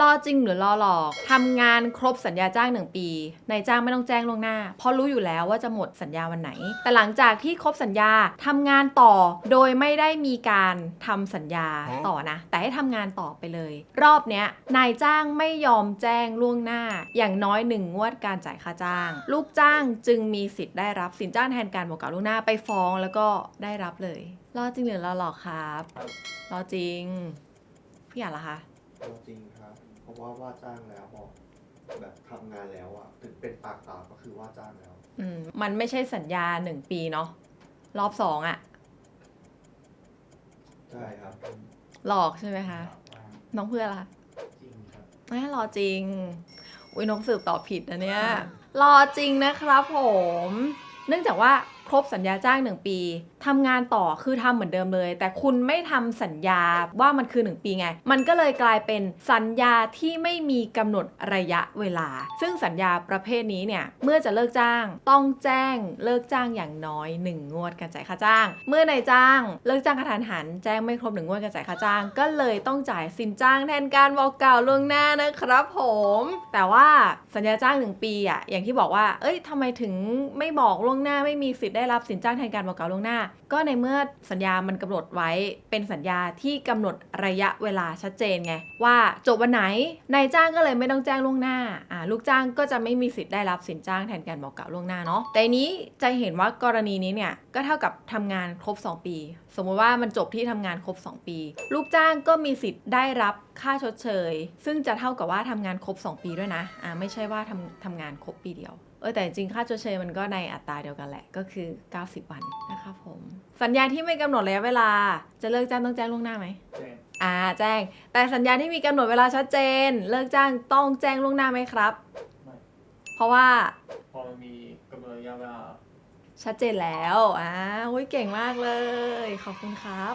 รอจริงหรือรอหลอกทำงานครบสัญญาจ้าง 1 ปีนายจ้างไม่ต้องแจ้งล่วงหน้า เพราะรู้อยู่แล้วว่าจะหมดสัญญาวันไหน แต่หลังจากที่ครบสัญญาทำงานต่อ โดยไม่ได้มีการทำสัญญาต่อนะ แต่ให้ทำงานต่อไปเลย รอบเนี้ยนายจ้างไม่ยอมแจ้งล่วงหน้า อย่างน้อยหนึ่งงวดการจ่ายค่าจ้าง ลูกจ้างจึงมีสิทธิ์ได้รับสินจ้างแทนการบอกกล่าวล่วงหน้าไปฟ้องแล้วก็ได้รับเลยรอจริงหรือรอหลอกครับครับรอจริงพี่อยากละคะ เอาจริงครับ เพราะว่าว่าจ้างแล้วบอกแบบทำงานแล้วอะถึงเป็นปากเปล่าก็คือว่าจ้างแล้ว อืมมันไม่ใช่สัญญาหนึ่งปีเนาะรอบสองอะใช่ครับหลอกใช่ไหมคะน้องเพื่อนล่ะจริงครับไม่รอจริง อุ้ยน้องสืบตอบผิดนะเนี่ยรอจริงนะครับผม เนื่องจากว่า ครบสัญญาจ้าง 1 ปีทำงานต่อคือทำเหมือนเดิมเลย แต่คุณไม่ทำสัญญาว่ามันคือ 1 ปีไง มันก็เลยกลายเป็นสัญญาที่ไม่มีกำหนดระยะเวลา ซึ่งสัญญาประเภทนี้เนี่ยเมื่อจะเลิกจ้าง ต้องแจ้งเลิกจ้างอย่างน้อย 1 งวดการจ่ายค่าจ้าง เมื่อนายจ้างเลิกจ้างกระทันหัน แจ้งไม่ครบหนึ่งงวดการจ่ายค่าจ้าง ก็เลยต้องจ่ายสินจ้างแทนการบอกกล่าวล่วงหน้านะครับผม แต่ว่าสัญญาจ้าง 1 ปีอะอย่างที่บอกว่า เอ้ยทำไมถึงไม่บอกล่วงหน้าไม่มีสิทธิได้รับสินจ้างแทนการบอกกล่าวล่วงหน้า ก็ในเมื่อสัญญามันกำหนดไว้เป็นสัญญาที่กำหนดระยะเวลาชัดเจนไง ว่าจบวันไหนนายจ้างก็เลยไม่ต้องแจ้งล่วงหน้าอ่าลูกจ้างก็จะไม่มีสิทธิ์ได้รับสินจ้างแทนการบอกกล่าวล่วงหน้าเนาะแต่อันนี้จะเห็นว่ากรณีนี้เนี่ยก็เท่ากับทำงานครบ 2 ปี สมมติว่ามันจบที่ทำงานครบ 2 ปี ลูกจ้างก็มีสิทธิ์ได้รับค่าชดเชย ซึ่งจะเท่ากับว่าทำงานครบ 2 ปีด้วยนะอ่าไม่ใช่ว่าทำทำงานครบปีเดียว ออแต่จริงๆค่าชดเชยมันก็ในอัตราเดียวกันแหละก็คือ 90 วันนะครับผม สัญญาที่ไม่กำหนดระยะเวลา จะเลิกจ้างต้องแจ้งล่วงหน้าไหมแจ้งอ่าแจ้ง แต่สัญญาที่มีกำหนดเวลาชัดเจน เลิกจ้างต้องแจ้งล่วงหน้าไหมครับไม่เพราะว่าพอมันมีกำหนดระยะเวลาชัดเจนแล้วอ่าอุ้ยเก่งมากเลย ขอบคุณครับ